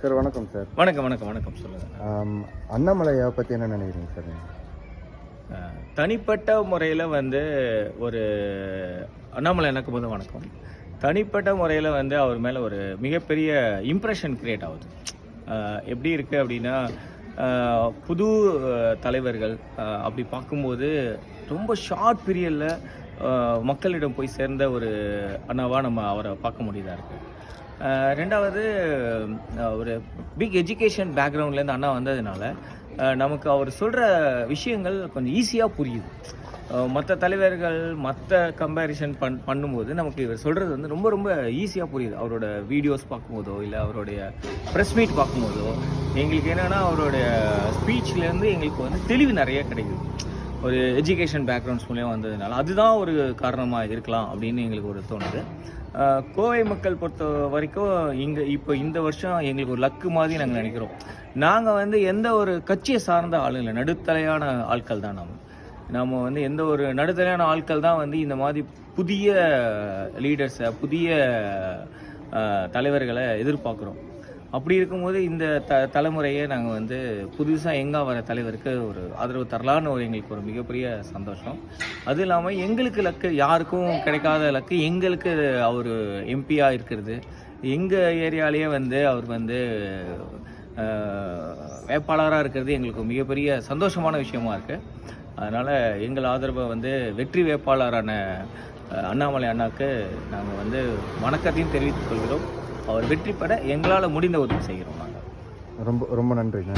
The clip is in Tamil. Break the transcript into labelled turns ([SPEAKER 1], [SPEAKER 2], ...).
[SPEAKER 1] சார் வணக்கம் சார்.
[SPEAKER 2] வணக்கம் வணக்கம் வணக்கம். சொல்லுங்கள்
[SPEAKER 1] அண்ணாமலையை பற்றி என்ன நினைக்கிறீங்க சார்
[SPEAKER 2] தனிப்பட்ட முறையில் வந்து ஒரு அண்ணாமலை எனக்கு முதல் வணக்கம். தனிப்பட்ட முறையில் வந்து அவர் மேலே ஒரு மிகப்பெரிய இம்ப்ரெஷன் கிரியேட் ஆகுது. எப்படி இருக்குது அப்படின்னா புது தலைவர்கள் அப்படி பார்க்கும்போது ரொம்ப ஷார்ட் பீரியடில் மக்களிடம் போய் சேர்ந்த ஒரு அண்ணாவாக நம்ம அவரை பார்க்க முடியுதா இருக்குது ரெண்டாவது ஒரு பிக் எஜுகேஷன் பேக்ரவுண்ட்லேருந்து அண்ணா வந்ததுனால நமக்கு அவர் சொல்கிற விஷயங்கள் கொஞ்சம் ஈஸியாக புரியுது. மற்ற தலைவர்கள் மற்ற கம்பேரிசன் பண் பண்ணும்போது நமக்கு இவர் சொல்கிறது வந்து ரொம்ப ரொம்ப ஈஸியாக புரியுது. அவரோட வீடியோஸ் பார்க்கும்போதோ இல்லை அவருடைய ப்ரெஸ் மீட் பார்க்கும்போதோ எங்களுக்கு என்னென்னா அவருடைய ஸ்பீச்லேருந்து எங்களுக்கு வந்து தெளிவு நிறைய கிடைக்குது. ஒரு எஜுகேஷன் பேக்ரவுண்ட்ஸ் மூலியம் வந்ததுனால அதுதான் ஒரு காரணமாக இருக்கலாம் அப்படின்னு எங்களுக்கு ஒரு தோணுது. கோவை மக்கள் பொறுத்த வரைக்கும் இங்கே இப்போ இந்த வருஷம் எங்களுக்கு ஒரு லக்கு மாதிரி நாங்கள் நினைக்கிறோம். நாங்கள் வந்து எந்த ஒரு கட்சியை சார்ந்த ஆளும் இல்லை நடுத்தலையான ஆட்கள் தான் நாம். நம்ம வந்து எந்த ஒரு நடுத்தலையான ஆட்கள் தான் வந்து இந்த மாதிரி புதிய லீடர்ஸை புதிய தலைவர்களை எதிர்பார்க்குறோம். அப்படி இருக்கும்போது இந்த த தலைமுறையை நாங்கள் வந்து புதுசாக எங்கே வர தலைவருக்கு ஒரு ஆதரவு தரலான்னு ஒரு எங்களுக்கு ஒரு மிகப்பெரிய சந்தோஷம். அது இல்லாமல் எங்களுக்கு லக்கு யாருக்கும் கிடைக்காத லக்கு எங்களுக்கு அவர் எம்பியாக இருக்கிறது. எங்கள் ஏரியாலேயே வந்து அவர் வந்து வேட்பாளராக இருக்கிறது எங்களுக்கு மிகப்பெரிய சந்தோஷமான விஷயமா இருக்குது அதனால் எங்கள் ஆதரவை வந்து வெற்றி வேட்பாளரான அண்ணாமலை அண்ணாக்கு நாங்கள் வந்து வணக்கத்தையும் தெரிவித்துக் கொள்கிறோம். அவர் வெற்றி பெற எங்களால் முடிந்த உதவி செய்கிறோம் நாங்கள்
[SPEAKER 1] ரொம்ப ரொம்ப நன்றிங்க